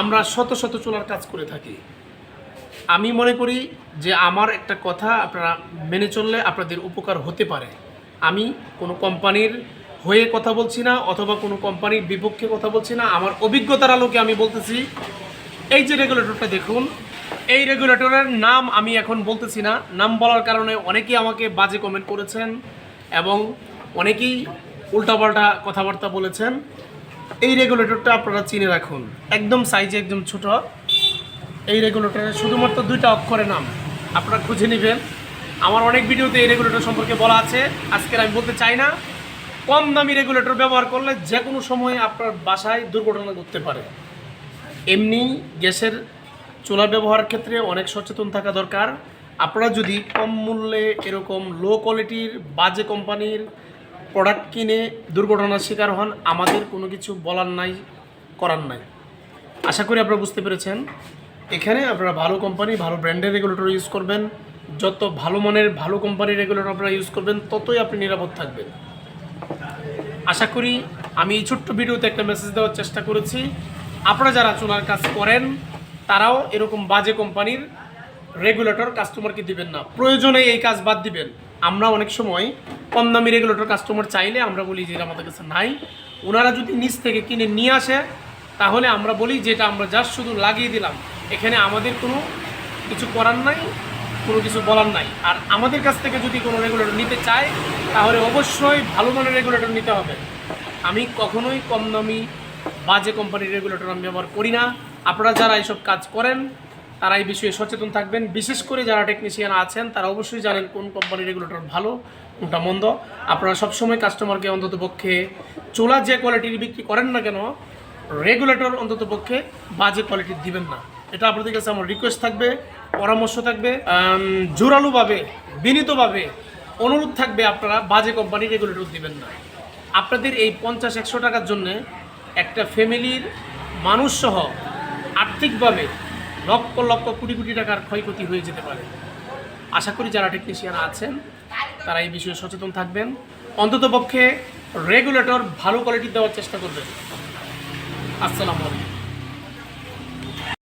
আমরা শত শত চুলার কাজ করে থাকি। আমি মনে করি যে আমার একটা কথা আপনারা মেনে চললে আপনাদের উপকার হতে পারে। আমি কোনো কোম্পানির হয়ে কথা বলছি না অথবা কোনো কোম্পানির বিপক্ষে কথা বলছি না। আমার অভিজ্ঞতার আলোকে আমি বলতেছি, এই যে রেগুলেটরটা দেখুন, এই রেগুলেটরের নাম আমি এখন বলতেছি না। নাম বলার কারণে অনেকেই আমাকে বাজে কমেন্ট করেছেন এবং অনেকেই উল্টাপাল্টা কথাবার্তা বলেছেন। এই রেগুলেটরটা আপনারা চিনে রাখুন। একদম সাইজে একদম ছোট। এই রেগুলেটরের শুধুমাত্র দুইটা অক্ষরের নাম। আপনারা খুঁজে নেবেন। আমার অনেক ভিডিওতে এই রেগুলেটর সম্পর্কে বলা আছে। আজকের আমি বলতে চাই না। কম দামি রেগুলেটর ব্যবহার করলে যে কোনো সময় আপনার বাসায় দুর্ঘটনা ঘটতে পারে। এমনি গ্যাসের চুলা ব্যবহারের ক্ষেত্রে অনেক সচেতন থাকা দরকার। আপনারা যদি কম মূল্যে এরকম লো কোয়ালিটির বাজে কোম্পানির প্রোডাক্ট কিনে দুর্ঘটনার শিকার হন, আমাদের কোনো কিছু বলার নাই, করার নাই। আশা করি আপনারা বুঝতে পেরেছেন। এখানে আপনারা ভালো কোম্পানি ভালো ব্র্যান্ডের রেগুলেটর ইউজ করবেন। যত ভালো মানের ভালো কোম্পানির রেগুলেটর আপনারা ইউজ করবেন, ততই আপনি নিরাপদ থাকবেন। আশা করি আমি এই ছোট্ট ভিডিওতে একটা মেসেজ দেওয়ার চেষ্টা করেছি। আপনারা যারা চুলার কাজ করেন, তারাও এরকম বাজে কোম্পানির রেগুলেটর কাস্টমারকে দিবেন না। প্রয়োজনে এই কাজ বাদ দিবেন। আমরা অনেক সময় কম দামি রেগুলেটর কাস্টমার চাইলে আমরা বলি যে আমাদের কাছে নাই। ওনারা যদি নিচ থেকে কিনে নিয়ে আসে, তাহলে আমরা বলি যেটা আমরা জাস্ট শুধু লাগিয়ে দিলাম। এখানে আমাদের কোনো কিছু করার নাই, কোনো কিছু বলার নাই। আর আমাদের কাছ থেকে যদি কোনো রেগুলেটর নিতে চায়, তাহলে অবশ্যই ভালো মানের রেগুলেটর নিতে হবে। আমি কখনোই কম দামি বাজে কোম্পানির রেগুলেটর আমি ব্যবহার করি না। আপনারা যারা এইসব কাজ করেন তারা এই বিষয়ে সচেতন থাকবেন। বিশেষ করে যারা টেকনিশিয়ান আছেন, তারা অবশ্যই জানেন কোন কোম্পানির রেগুলেটর ভালো, কোনটা মন্দ। আপনারা সবসময় কাস্টমারকে অন্তত পক্ষে চোলা যে কোয়ালিটির বিক্রি করেন না কেন রেগুলেটর অন্তত পক্ষে বাজে কোয়ালিটির দিবেন না। এটা আপনাদের কাছে আমার রিকোয়েস্ট থাকবে, পরামর্শ থাকবে জোরালোভাবে, বিনীতভাবে অনুরোধ থাকবে আপনারা বাজে কোম্পানির রেগুলেটর দিবেন না। আপনাদের এই পঞ্চাশ, একশো টাকার জন্যে একটা ফ্যামিলির মানুষসহ আর্থিকভাবে লক্ষ লক্ষ কোটি কোটি টাকার ক্ষয়ক্ষতি হয়ে যেতে পারে। আশা করি যারা টেকনিশিয়ান আছেন, তারা এই বিষয়ে সচেতন থাকবেন। অন্তত পক্ষে রেগুলেটর ভালো কোয়ালিটির দেওয়ার চেষ্টা করবেন। আসসালামু আলাইকুম।